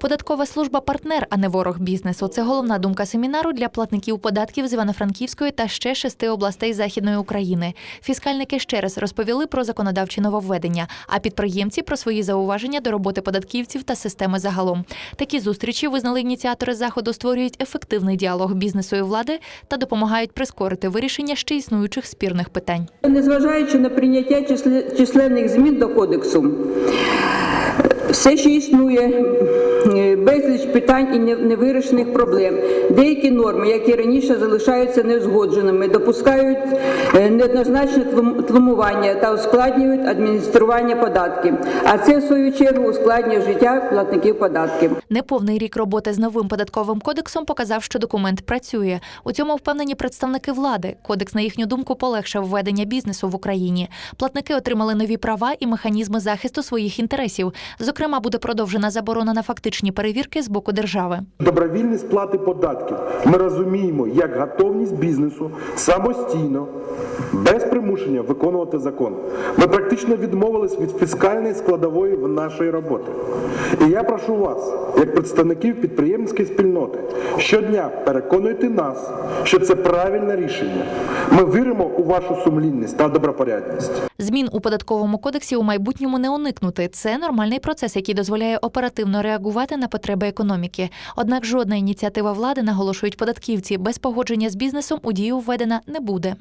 Податкова служба партнер, а не ворог бізнесу. Це головна думка семінару для платників податків з Івано-Франківської та ще шести областей Західної України. Фіскальники ще раз розповіли про законодавчі нововведення, а підприємці про свої зауваження до роботи податківців та системи загалом. Такі зустрічі визнали ініціатори заходу, створюють ефективний діалог бізнесу і влади та допомагають прискорити вирішення ще існуючих спірних питань. Незважаючи на прийняття числе- численних змін до кодексу, все ще існує е, безліч питань і невирішених проблем. Деякі норми, які раніше залишаються неузгодженими, допускають е, неоднозначне тлум- тлумування та ускладнюють адміністрування податків. А це в свою чергу ускладнює життя платників податків. Неповний рік роботи з новим податковим кодексом показав, що документ працює. У цьому впевнені представники влади. Кодекс, на їхню думку, полегшив введення бізнесу в Україні. Платники отримали нові права і механізми захисту своїх інтересів. Зокрема, буде продовжена заборона на фактичні перевірки з боку держави. Добровільні сплати податків. Ми розуміємо, як готовність бізнесу самостійно, без примушення виконувати закон. Ми практично відмовились від фіскальної складової в нашої роботи. І я прошу вас, як представників підприємницької спільноти, щодня переконуйте нас, що це правильне рішення. Ми віримо у вашу сумлінність та добропорядність. Змін у податковому кодексі у майбутньому не уникнути. Це нормальний процес, який дозволяє оперативно реагувати на потреби економіки. Однак жодна ініціатива влади, наголошують податківці, без погодження з бізнесом у дію введена не буде.